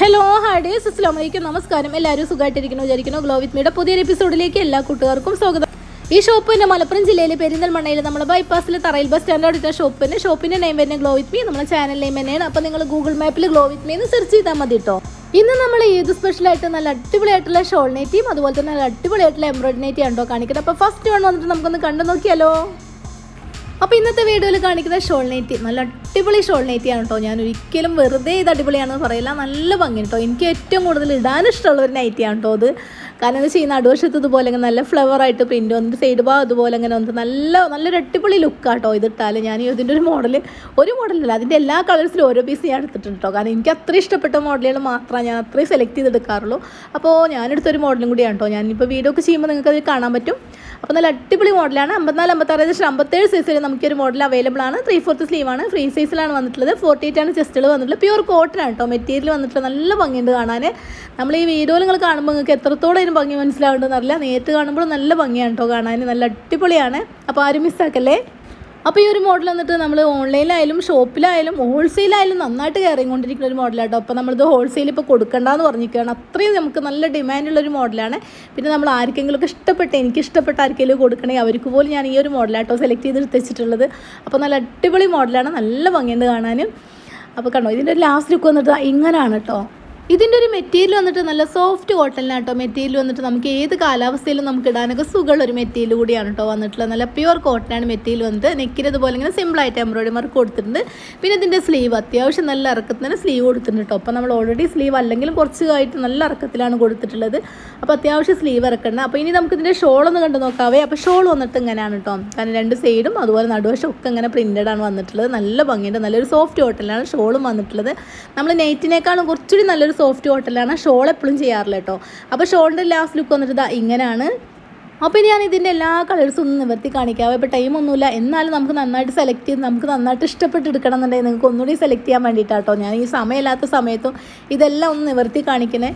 Hello ഹാഡേ അസ്ലാം വലൈക്കും നമസ്കാരം എല്ലാവരും സുഖമായിട്ടിരിക്കുന്നു വിചാരിക്കുന്നു. ഗ്ലോ വിത്ത് മീയുടെ പുതിയൊരു എപ്പിസോഡിലേക്ക് എല്ലാ കൂട്ടുകാർക്കും സ്വാഗതം. ഈ ഷോപ്പ് തന്നെ മലപ്പുറം ജില്ലയിലെ പെരിന്തൽമണ്ണയിൽ നമ്മൾ ബൈപ്പാസിൽ തറയിൽ ബസ് സ്റ്റാൻഡ് അടുത്ത ഷോപ്പിന് ഷോപ്പിന്റെ നെയിം തന്നെ ഗ്ലോ വിത്ത് മീ നമ്മുടെ ചാനൽ നെയിം തന്നെയാണ്. അപ്പോൾ നിങ്ങൾ ഗൂഗിൾ മാപ്പിൽ ഗ്ലോ വിത്ത് മീ എന്ന് സെർച്ച് ചെയ്താൽ മതി കേട്ടോ ഇന്ന് നമ്മൾ ഏത് സ്പെഷ്യലായിട്ട് നല്ല അടിപൊളിയായിട്ടുള്ള ഷോൾ നെറ്റിയും അതുപോലെ തന്നെ നല്ല അടിപൊളിയായിട്ടുള്ള എംബ്രോയിഡറി നെറ്റി കേട്ടോ കാണിക്കുന്നത്. അപ്പോൾ ഫസ്റ്റ് വൺ വന്നിട്ട് നമുക്കൊന്ന് കണ്ടു നോക്കിയാലോ അപ്പോൾ ഇന്നത്തെ വീഡിയോയിൽ കാണിക്കുന്ന ഷോൾ നൈറ്റി നല്ല അടിപൊളി ഷോൾ നൈറ്റിയാണ് കേട്ടോ ഞാൻ ഒരിക്കലും വെറുതെ ഇത് അടിപൊളിയാണെന്ന് പറയില്ല. നല്ല ഭംഗി കേട്ടോ എനിക്ക് ഏറ്റവും കൂടുതൽ ഇടാൻ ഇഷ്ടമുള്ള ഒരു നൈറ്റിയാണ് കേട്ടോ അത് കാരണം എന്ന് വെച്ചാൽ ഈ നടുവശത്ത് ഇതുപോലെ ഇങ്ങനെ നല്ല ഫ്ലവർ ആയിട്ട് പ്രിന്റ് വന്നിട്ട് സൈഡ് ഭാഗം അതുപോലെ ഇങ്ങനെ വന്നിട്ട് നല്ല നല്ലൊരു അടിപൊളി ലുക്കാട്ടോ ഇത് ഇട്ടാൽ ഞാൻ ഇതിന്റെ ഒരു മോഡൽ ഒരു മോഡലല്ല അതിന്റെ എല്ലാ കളേഴ്സിലും ഓരോ പീസ് ഞാൻ എടുത്തിട്ടുണ്ട് കേട്ടോ കാരണം എനിക്ക് അത്ര ഇഷ്ടപ്പെട്ട മോഡലുകൾ മാത്രമേ ഞാൻ അത്രയും സെലക്ട് ചെയ്തെടുക്കാറുള്ളൂ. അപ്പോൾ ഞാനെടുത്തൊരു മോഡലും കൂടിയാണ് കേട്ടോ ഞാനിപ്പോൾ വീഡിയോ ഒക്കെ ചെയ്യുമ്പോൾ നിങ്ങൾക്ക് അത് കാണാൻ പറ്റും. അപ്പോൾ നല്ല അടിപൊളി മോഡലാണ് അമ്പത്തിനാല് അമ്പത്താറ് ഏകദേശം അമ്പത്തേഴ് സൈസിൽ നമുക്കൊരു മോഡൽ അവൈലബിൾ ആണ്. ത്രീ ഫോർത്ത് ആണ്. ഫ്രീ സൈസിലാണ് വന്നിട്ടുള്ളത്. ഫോർട്ടി എയ്റ്റ് ആണ് ചെസ്റ്റുകൾ വന്നിട്ടുള്ളത്. പ്യൂർ കോട്ടൺ ആണ് കേട്ടോ മെറ്റീരിയൽ വന്നിട്ടുള്ളത് നല്ല ഭംഗിയുണ്ട് കാണാൻ നമ്മൾ ഈ വീഡിയോയിൽ നിങ്ങൾ കാണുമ്പോൾ നിങ്ങൾക്ക് എത്രത്തോളം ഇതിന് ഭംഗി മനസ്സിലാവേണ്ടതെന്ന് അറിയില്ല. നേരിട്ട് കാണുമ്പോൾ നല്ല ഭംഗിയാണ് കേട്ടോ കാണാൻ. നല്ല അടിപൊളിയാണ്. അപ്പോൾ ആരും മിസ്സാക്കല്ലേ അപ്പോൾ ഈ ഒരു മോഡൽ വന്നിട്ട് നമ്മൾ ഓൺലൈനിലായാലും ഷോപ്പിലായാലും ഹോൾസെയിലായാലും നന്നായിട്ട് കയറിക്കൊണ്ടിരിക്കുന്ന ഒരു മോഡലാട്ടോ അപ്പോൾ നമ്മളിത് ഹോൾസെയിൽ ഇപ്പോൾ കൊടുക്കണ്ടെന്ന് പറഞ്ഞിരിക്കുകയാണ്. അത്രയും നമുക്ക് നല്ല ഡിമാൻഡുള്ള ഒരു മോഡലാണ് പിന്നെ നമ്മൾ ആർക്കെങ്കിലും ഒക്കെ ഇഷ്ടപ്പെട്ട എനിക്ക് ഇഷ്ടപ്പെട്ട ആർക്കെങ്കിലും കൊടുക്കണമെങ്കിൽ അവർക്ക് പോലും ഞാൻ ഈ ഒരു മോഡലാട്ടോ സെലക്ട് ചെയ്ത് വെച്ചിട്ടുള്ളത് അപ്പോൾ നല്ല അടിപൊളി മോഡലാണ് നല്ല ഭംഗിയുണ്ട് കാണാനും അപ്പോൾ കണ്ടോ ഇതിന്റെ ലാസ്റ്റ് ലുക്ക് വന്നിട്ട് ഇങ്ങനെയാണ് കേട്ടോ ഇതിന്റെ ഒരു മെറ്റീരിയൽ വന്നിട്ട് നല്ല സോഫ്റ്റ് കോട്ടണിലാണ് കേട്ടോ. മെറ്റീരിയൽ വന്നിട്ട് നമുക്ക് ഏത് കാലാവസ്ഥയിലും നമുക്ക് ഇടാനൊക്കെ സുഖമുള്ള ഒരു മെറ്റീരിയൽ കൂടിയാണ് കേട്ടോ വന്നിട്ടുള്ളത്. നല്ല പ്യുവർ കോട്ടനാണ് മെറ്റീരിയൽ വന്നിട്ട് നെക്കിനതുപോലെ ഇങ്ങനെ സിമ്പിളായിട്ട് എംബ്രോയിഡറി വർക്ക് കൊടുത്തിട്ടുണ്ട്. പിന്നെ ഇതിന്റെ സ്ലീവ് അത്യാവശ്യം നല്ല ഇറക്കത്തിന് സ്ലീവ് കൊടുത്തിട്ടുണ്ട് കേട്ടോ. അപ്പോൾ നമ്മൾ ഓൾറെഡി സ്ലീവ് അല്ലെങ്കിലും കുറച്ചായിട്ട് നല്ല ഇറക്കത്തിലാണ് കൊടുത്തിട്ടുള്ളത്. അപ്പോൾ അത്യാവശ്യം സ്ലീവ് ഇറക്കണം അപ്പോൾ ഇനി നമുക്ക് ഇതിന്റെ ഷോൾ ഒന്ന് കണ്ടു നോക്കാവേ. അപ്പോൾ ഷോൾ വന്നിട്ട് ഇങ്ങനെയാണ് കേട്ടോ. കാരണം രണ്ട് സൈഡും അതുപോലെ നടുവശം ഒക്കെ ഇങ്ങനെ പ്രിന്റഡ് ആണ് വന്നിട്ടുള്ളത്. നല്ല ഭംഗിയുണ്ട്. നല്ലൊരു സോഫ്റ്റ് കോട്ടണിലാണ് ഷോളും വന്നിട്ടുള്ളത്. നമ്മൾ നെയ്റ്റിനേക്കാളും കുറച്ചുകൂടി നല്ലൊരു സോഫ്റ്റ് കോട്ടലാണ് ഷോൾ എപ്പോഴും ചെയ്യാറില്ല കേട്ടോ. അപ്പോൾ ഷോളിന്റെ ലാസ്റ്റ് ലുക്ക് വന്നിട്ട് ഇങ്ങനെയാണ് അപ്പോൾ ഞാൻ ഇതിന്റെ എല്ലാ കളേഴ്സും ഒന്ന് നിവർത്തി കാണിക്കാം. ഇപ്പോൾ ടൈം ഒന്നുമില്ല. എന്നാലും നമുക്ക് നന്നായിട്ട് സെലക്ട് ചെയ്ത് നമുക്ക് നന്നായിട്ട് ഇഷ്ടപ്പെട്ട് എടുക്കണം എന്നുണ്ടെങ്കിൽ നിങ്ങൾക്ക് ഒന്നുകൂടി സെലക്ട് ചെയ്യാൻ വേണ്ടിയിട്ടാട്ടോ. ഞാൻ ഈ സമയമില്ലാത്ത സമയത്തും ഇതെല്ലാം ഒന്ന് നിവർത്തി കാണിക്കണേ.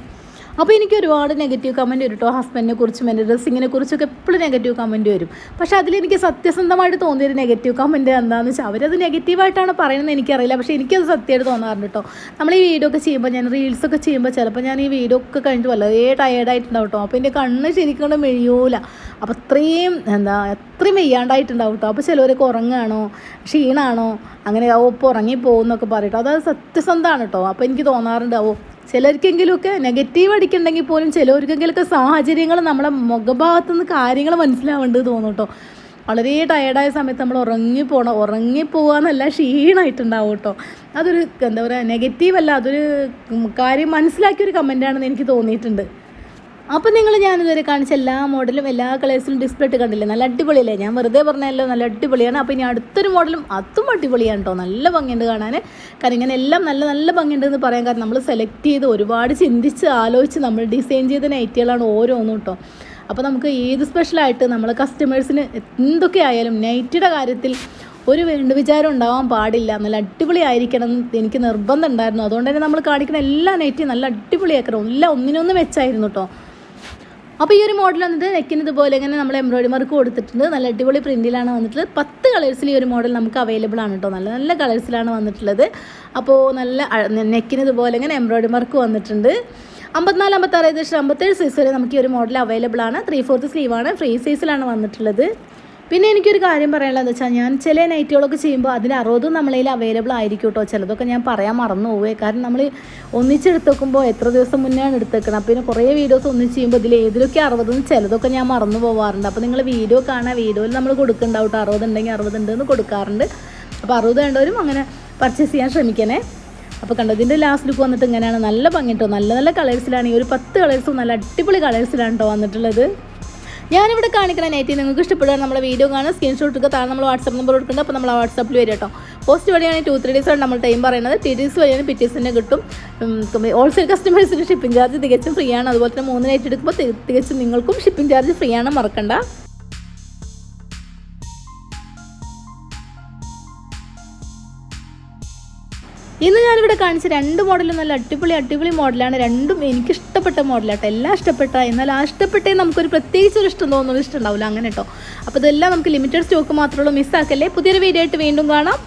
അപ്പോൾ എനിക്ക് ഒരുപാട് നെഗറ്റീവ് കമന്റ് വരും കേട്ടോ ഹസ്ബൻഡിനെ കുറിച്ചും എന്റെ ഡ്രസ്സിങ്ങിനെ കുറിച്ചൊക്കെ എപ്പോഴും നെഗറ്റീവ് കമന്റ് വരും. പക്ഷേ അതിലെനിക്ക് സത്യസന്ധമായിട്ട് തോന്നിയൊരു നെഗറ്റീവ് കമന്റ് എന്താണെന്ന് വെച്ചാൽ അവരത് നെഗറ്റീവായിട്ടാണ് പറയുന്നത് എനിക്കറിയില്ല. പക്ഷേ എനിക്കത് സത്യമായിട്ട് തോന്നാറുണ്ട് കേട്ടോ നമ്മൾ ഈ വീഡിയോ ഒക്കെ ചെയ്യുമ്പോൾ ഞാൻ റീൽസൊക്കെ ചെയ്യുമ്പോൾ ചിലപ്പോൾ ഞാൻ ഈ വീഡിയോ ഒക്കെ കഴിഞ്ഞിട്ട് വളരെ ടയേർഡായിട്ടുണ്ടാവും കേട്ടോ അപ്പോൾ എന്റെ കണ്ണ് ശരിക്കും മെഴിയൂല. അപ്പോൾ അത്രയും എന്താ അത്രയും വെയ്യാണ്ടായിട്ടുണ്ടാവും കേട്ടോ അപ്പോൾ ചിലവരൊക്കെ ഉറങ്ങാണോ ക്ഷീണാണോ അങ്ങനെ ഓപ്പ് ഉറങ്ങി പോകുന്നൊക്കെ പറയട്ടോ അത് സത്യസന്ധമാണ് കേട്ടോ അപ്പോൾ എനിക്ക് തോന്നാറുണ്ട് ഓ ചിലർക്കെങ്കിലുമൊക്കെ നെഗറ്റീവ് അടിക്കുന്നുണ്ടെങ്കിൽ പോലും ചിലർക്കെങ്കിലുമൊക്കെ സാഹചര്യങ്ങൾ നമ്മളെ മുഖഭാഗത്തു നിന്ന് കാര്യങ്ങൾ മനസ്സിലാവേണ്ടത് തോന്നും കേട്ടോ വളരെ ടയർഡായ സമയത്ത് നമ്മൾ ഉറങ്ങി പോകണം ഉറങ്ങി പോകാന്നല്ല ക്ഷീണമായിട്ടുണ്ടാവും കേട്ടോ അതൊരു എന്താ പറയുക നെഗറ്റീവ് അല്ല അതൊരു കാര്യം മനസ്സിലാക്കിയൊരു കമന്റാണെന്ന് എനിക്ക് തോന്നിയിട്ടുണ്ട്. അപ്പോൾ നിങ്ങൾ ഞാനിതുവരെ കാണിച്ച എല്ലാ മോഡലും എല്ലാ കളേഴ്സിലും ഡിസ്പ്ലേ ഇട്ട് കണ്ടില്ലേ? നല്ല അടിപൊളിയല്ലേ? ഞാൻ വെറുതെ പറഞ്ഞല്ലോ നല്ല അടിപൊളിയാണ്. അപ്പോൾ ഇനി അടുത്തൊരു മോഡലും അതും അടിപൊളിയാണ് കേട്ടോ നല്ല ഭംഗിയുണ്ട് കാണാൻ കാരണം ഇങ്ങനെ എല്ലാം നല്ല നല്ല ഭംഗിയുണ്ടെന്ന് പറയാൻ കാരണം നമ്മൾ സെലക്ട് ചെയ്ത് ഒരുപാട് ചിന്തിച്ച് ആലോചിച്ച് നമ്മൾ ഡിസൈൻ ചെയ്ത നൈറ്റികളാണ് ഓരോന്നും കേട്ടോ അപ്പോൾ നമുക്ക് ഏത് സ്പെഷ്യലായിട്ട് നമ്മൾ കസ്റ്റമേഴ്സിന് എന്തൊക്കെ ആയാലും നൈറ്റിയുടെ കാര്യത്തിൽ ഒരു വേണ്ട വിചാരം ഉണ്ടാവാൻ പാടില്ല. നല്ല അടിപൊളി ആയിരിക്കണം എന്ന് എനിക്ക് നിർബന്ധം ഉണ്ടായിരുന്നു. അതുകൊണ്ട് തന്നെ നമ്മൾ കാണിക്കുന്ന എല്ലാ നൈറ്റിയും നല്ല അടിപൊളിയാക്കണം. എല്ലാം ഒന്നിനൊന്ന് വെച്ചായിരുന്നു കേട്ടോ അപ്പോൾ ഈ ഒരു മോഡൽ വന്നിട്ട് നെക്കിന് ഇതുപോലെ ഇങ്ങനെ നമ്മൾ എംബ്രോയിഡറി വർക്ക് കൊടുത്തിട്ടുണ്ട്. നല്ല അടിപൊളി പ്രിന്റിലാണ് വന്നിട്ടുള്ളത്. പത്ത് കളേഴ്സിൽ ഈ ഒരു മോഡൽ നമുക്ക് അവൈലബിൾ ആണ് കേട്ടോ നല്ല നല്ല കളേഴ്സിലാണ് വന്നിട്ടുള്ളത്. അപ്പോൾ നല്ല നെക്കിന് ഇതുപോലെ ഇങ്ങനെ എംബ്രോയിഡറി വർക്ക് വന്നിട്ടുണ്ട്. അമ്പത്തിനാല് അമ്പത്താറ് ഏകദേശം അമ്പത്തേഴ് സൈസ് വരെ നമുക്ക് ഈ ഒരു മോഡൽ അവൈലബിൾ ആണ്. ത്രീ ഫോർത്ത് സ്ലീവാണ് ഫ്രീ സൈസിലാണ് വന്നിട്ടുള്ളത്. പിന്നെ എനിക്കൊരു കാര്യം പറയാനുള്ളത് വെച്ചാൽ ഞാൻ ചില നൈറ്റുകളൊക്കെ ചെയ്യുമ്പോൾ അതിന് അറുപതും നമ്മളതിൽ അവൈലബിൾ ആയിരിക്കും കേട്ടോ ചിലതൊക്കെ ഞാൻ പറയാൻ മറന്നു പോവേ. കാരണം നമ്മൾ ഒന്നിച്ചെടുത്ത് വെക്കുമ്പോൾ എത്ര ദിവസം മുന്നെയാണ് എടുത്തേക്കണം പിന്നെ കുറേ വീഡിയോസ് ഒന്നിച്ച് ചെയ്യുമ്പോൾ ഇതിൽ ഏതിലൊക്കെ അറുപതെന്ന് ചിലതൊക്കെ ഞാൻ മറന്നു പോവാറുണ്ട്. അപ്പോൾ നിങ്ങൾ വീഡിയോ കാണാൻ വീഡിയോയിൽ നമ്മൾ കൊടുക്കുന്നുണ്ടാവും കേട്ടോ അറുപത് ഉണ്ടെങ്കിൽ അറുപത് ഉണ്ടെന്ന് കൊടുക്കാറുണ്ട്. അപ്പോൾ അറുപത് വേണ്ടവരും അങ്ങനെ പർച്ചേസ് ചെയ്യാൻ ശ്രമിക്കണേ. അപ്പോൾ കണ്ടോ ഇതിന്റെ ലാസ്റ്റ് ലുക്ക് വന്നിട്ട് ഇങ്ങനെയാണ്. നല്ല ഭംഗി കേട്ടോ നല്ല നല്ല കളേഴ്സിലാണ് ഈ ഒരു പത്ത് കളേഴ്സും നല്ല അടിപൊളി കളേഴ്സിലാണ് കേട്ടോ വന്നിട്ടുള്ളത്. ഞാനിവിടെ കാണിക്കുന്ന നൈറ്റി നിങ്ങൾക്ക് ഇഷ്ടപ്പെടുക നമ്മുടെ വീഡിയോ കാണാൻ സ്ക്രീൻഷോട്ട് എടുക്കുക. താഴെ നമ്മൾ വാട്സാപ്പ് നമ്പർ കൊടുക്കുന്നുണ്ട്. അപ്പോൾ നമ്മൾ ആ വാട്സാപ്പിൽ വരും കേട്ടോ. പോസ്റ്റ് വഴിയാണ് ടു ത്രീ ഡേയ്സാണ് നമ്മൾ ടൈം പറയുന്നത്. ടി ഡേയ്സ് വഴിയാണ് പിറ്റേഴ്സിനെ കിട്ടും. ഹോൾസെയിൽ കസ്റ്റമേഴ്സിന് ഷിപ്പിംഗ് ചാർജ് തികച്ചും ഫ്രീ ആണ്. അതുപോലെ തന്നെ മൂന്ന് നൈറ്റ് എടുക്കുമ്പോൾ തികച്ചും നിങ്ങൾക്കും ഷിപ്പിംഗ് ചാർജ് ഫ്രീ ആണ് മറക്കണ്ട. ഇന്ന് ഞാനിവിടെ കാണിച്ച രണ്ട് മോഡലും നല്ല അടിപൊളി അടിപൊളി മോഡലാണ് രണ്ടും എനിക്ക് ഇഷ്ടപ്പെട്ട മോഡലാട്ടോ എല്ലാം ഇഷ്ടപ്പെട്ട എന്നാൽ ആ ഇഷ്ടപ്പെട്ടേ നമുക്കൊരു പ്രത്യേകിച്ച് ഒരു ഇഷ്ടം തോന്നുന്നത് ഇഷ്ടമുണ്ടാവില്ല അങ്ങനെ കേട്ടോ അപ്പോൾ ഇതെല്ലാം നമുക്ക് ലിമിറ്റഡ് സ്റ്റോക്ക് മാത്രമേ ഉള്ളൂ. മിസ്സാക്കല്ലേ പുതിയൊരു വീഡിയോ ആയിട്ട് വീണ്ടും കാണാം.